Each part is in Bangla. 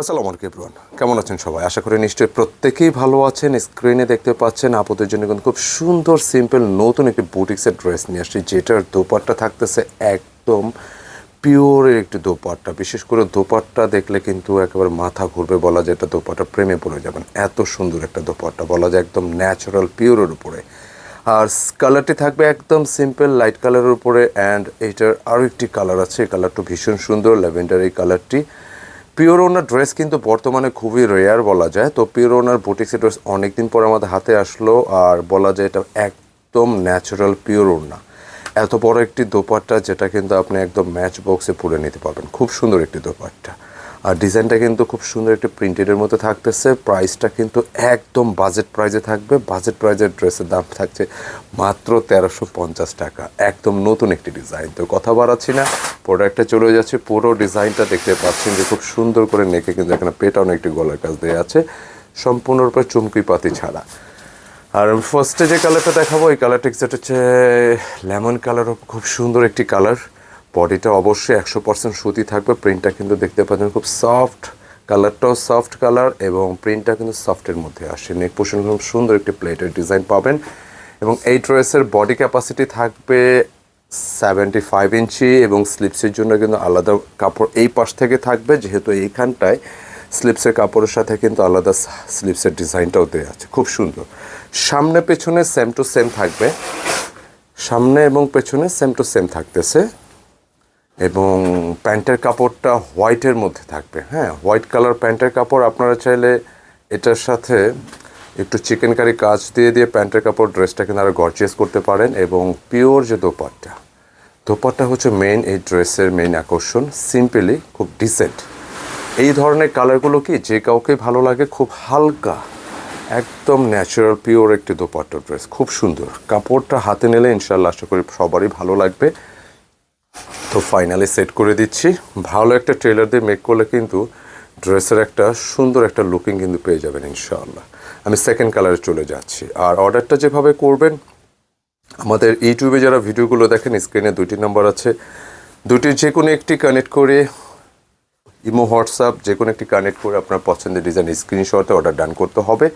আসসালামু আলাইকুম এভরিওয়ান কেমন আছেন সবাই? আশা করি নিশ্চয়ই প্রত্যেকেই ভালো আছেন। স্ক্রিনে দেখতে পাচ্ছেন আপুদের জন্য কিন্তু খুব সুন্দর সিম্পল নতুন একটি বুটিক্সের ড্রেস নিয়ে আসছি, যেটার দোপাট্টা থাকতেছে একদম পিওরের একটি দোপাট্টা। বিশেষ করে দোপাট্টা দেখলে কিন্তু একেবারে মাথা ঘুরবে বলা যায়, এটা দোপাট্টা প্রেমে পড়ে যাবেন। এত সুন্দর একটা দোপাট্টা, বলা যায় একদম ন্যাচারাল পিওরের উপরে। আর কালারটি থাকবে একদম সিম্পল লাইট কালারের উপরে অ্যান্ড এইটার আরও একটি কালার আছে, এই কালারটা ভীষণ সুন্দর ল্যাভেন্ডার এই কালারটি পিওর ওনার ড্রেস কিন্তু বর্তমানে খুবই রেয়ার বলা যায়। তো পিওর ওনার বুটিক্সের ড্রেস অনেকদিন পর আমাদের হাতে আসলো আর বলা যায় এটা একদম ন্যাচারাল পিওর ওনা এত বড় একটি দোপাট্টা যেটা কিন্তু আপনি একদম ম্যাচ বক্সে পরে নিতে পারবেন। খুব সুন্দর একটি দোপাট্টা। আর ডিজাইনটা কিন্তু খুব সুন্দর একটি প্রিন্টেডের মতো থাকতেছে। প্রাইসটা কিন্তু একদম বাজেট প্রাইজে থাকবে। বাজেট প্রাইজের ড্রেসের দাম থাকছে মাত্র তেরোশো পঞ্চাশ টাকা। একদম নতুন একটি ডিজাইন তো কথা বাড়াচ্ছি না। প্রোডাক্টটা চলে যাচ্ছে। পুরো ডিজাইনটা দেখতে পাচ্ছেন যে খুব সুন্দর করে নেকে কিন্তু এখানে পেটানো একটি গলার কাজ দেওয়া আছে। সম্পূর্ণরূপে চুমকি পাতি ছাড়া। আর ফার্স্টে যে কালারটা দেখাবো, এই কালারটা যেটা হচ্ছে লেমন কালার খুব সুন্দর একটি কালার বডিটা অবশ্যই একশো পার্সেন্ট সুতি থাকবে। প্রিন্টটা কিন্তু দেখতে পাচ্ছেন খুব সফট কালারটাও সফট কালার এবং প্রিন্টটা কিন্তু সফটের মধ্যে আসে। নেক পোর্শন খুব সুন্দর একটি প্লেটের ডিজাইন পাবেন এবং এই ড্রেসের বডি ক্যাপাসিটি থাকবে সেভেন্টি ফাইভ ইঞ্চি এবং স্লিপসের জন্য কিন্তু আলাদা কাপড় এই পাশ থেকে থাকবে। যেহেতু এইখানটায় স্লিপসের কাপড়ের সাথে কিন্তু আলাদা স্লিপসের ডিজাইনটাও দেওয়া আছে। খুব সুন্দর। সামনে পেছনে সেম টু সেম থাকবে। সামনে এবং পেছনে সেম টু সেম থাকতেছে। এবং প্যান্টের কাপড়টা হোয়াইটের মধ্যে থাকবে হ্যাঁ? হোয়াইট কালার প্যান্টের কাপড় আপনারা চাইলে এটার সাথে একটু চিকেন কারি কাজ দিয়ে দিয়ে প্যান্টের কাপড় ড্রেসটা কিন্তু আরও গর্জিয়াস করতে পারেন এবং পিওর যে দোপাট্টা। দোপাট্টা হচ্ছে মেইন এই ড্রেসের মেইন আকর্ষণ সিম্পলি খুব ডিসেন্ট এই ধরনের কালারগুলো কি যে কাউকে ভালো লাগে, খুব হালকা, একদম ন্যাচারাল পিওর একটি দোপাট্টা ড্রেস, খুব সুন্দর। কাপড়টা হাতে নিলে ইনশাল্লাহ আশা করি সবারই ভালো লাগবে। তো ফাইনালি সেট করে দিচ্ছি। ভালো একটা ট্রেলার দিয়ে মেক করলে কিন্তু ড্রেসের একটা সুন্দর একটা লুকিং কিন্তু পেয়ে যাবেন ইনশাআল্লাহ। আমি সেকেন্ড কালারে চলে যাচ্ছি। আর অর্ডারটা যেভাবে করবেন, আমাদের ইউটিউবে যারা ভিডিওগুলো দেখেন স্ক্রিনে দুটি নাম্বার আছে। দুটির যে কোনো একটি কানেক্ট করে ইমো, হোয়াটসঅ্যাপ যে কোনো একটি কানেক্ট করে আপনার পছন্দের ডিজাইন স্ক্রিনশটে অর্ডার ডান করতে হবে।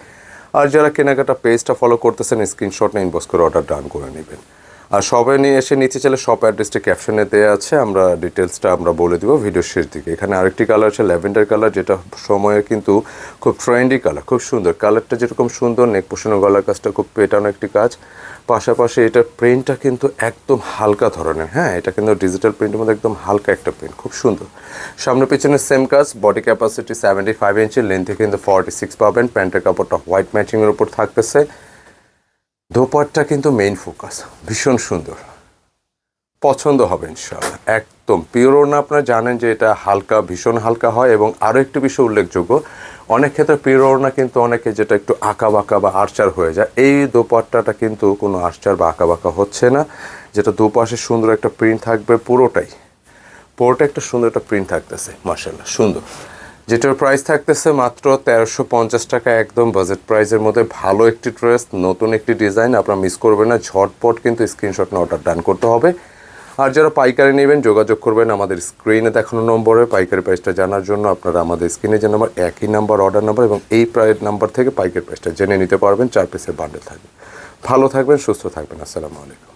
আর যারা কেনাকাটা পেজটা ফলো করতেছেন স্ক্রিনশট না ইনবক্স করে অর্ডার ডান করে নেবেন। আর সবাই নিয়ে এসে নিচে চলে শপ অ্যাড্রেসটা ক্যাপশনে দেওয়া আছে, আমরা ডিটেলসটা আমরা বলে দিব ভিডিওর শেষ দিকে। এখানে আরেকটি কালার আছে ল্যাভেন্ডার কালার যেটা সময়ের কিন্তু খুব ট্রেন্ডি কালার খুব সুন্দর। কালারটা যেরকম সুন্দর নেক পোষণের গলার কাজটা খুব পেটানো একটি কাজ। পাশাপাশি এটার প্রিন্টটা কিন্তু একদম হালকা ধরনের হ্যাঁ? এটা কিন্তু ডিজিটাল প্রিন্টের মধ্যে একদম হালকা একটা প্রিন্ট খুব সুন্দর। সামনে পিছনে সেম কাজ body capacity seventy five inch লেন্থে কিন্তু ফর্টি সিক্স পাবেন, প্যান্টের কাপড়টা হোয়াইট ম্যাচিংয়ের উপর থাকতেছে। দোপাট্টা কিন্তু মেইন ফোকাস ভীষণ সুন্দর। পছন্দ হবে ইনশাল্লাহ একদম পিওর না আপনারা জানেন যে এটা হালকা, ভীষণ হালকা হয় এবং আরও একটি বিষয় উল্লেখযোগ্য, অনেক ক্ষেত্রে পিওর না কিন্তু অনেকে যেটা একটু আঁকা বাঁকা বা আর্চার হয়ে যায়, এই দোপাট্টাটা কিন্তু কোনো আর্চার বা আঁকা বাঁকা হচ্ছে না, যেটা দুপাশে সুন্দর একটা প্রিন্ট থাকবে পুরোটাই। পুরোটা একটা সুন্দর একটা প্রিন্ট থাকতেছে মার্শাল্লাহ সুন্দর। যেটার প্রাইস থাকতেছে মাত্র তেরোশো পঞ্চাশ টাকা, একদম বাজেট প্রাইসের মধ্যে। ভালো একটি ড্রেস নতুন একটি ডিজাইন আপনারা মিস করবেন না। ঝটপট কিন্তু স্ক্রিনশট না অর্ডার ডান করতে হবে। আর যারা পাইকারি নেবেন, যোগাযোগ করবেন আমাদের স্ক্রিনে দেখানো নম্বরে। পাইকারি প্রাইসটা জানার জন্য আপনারা আমাদের স্ক্রিনে যে নাম্বার একই নাম্বার অর্ডার নাম্বার এবং এই প্রাইস নাম্বার থেকে পাইকারি প্রাইসটা জেনে নিতে পারবেন। চার পিসের বান্ডেল থাকবে। ভালো থাকবেন, সুস্থ থাকবেন। আসসালামু আলাইকুম।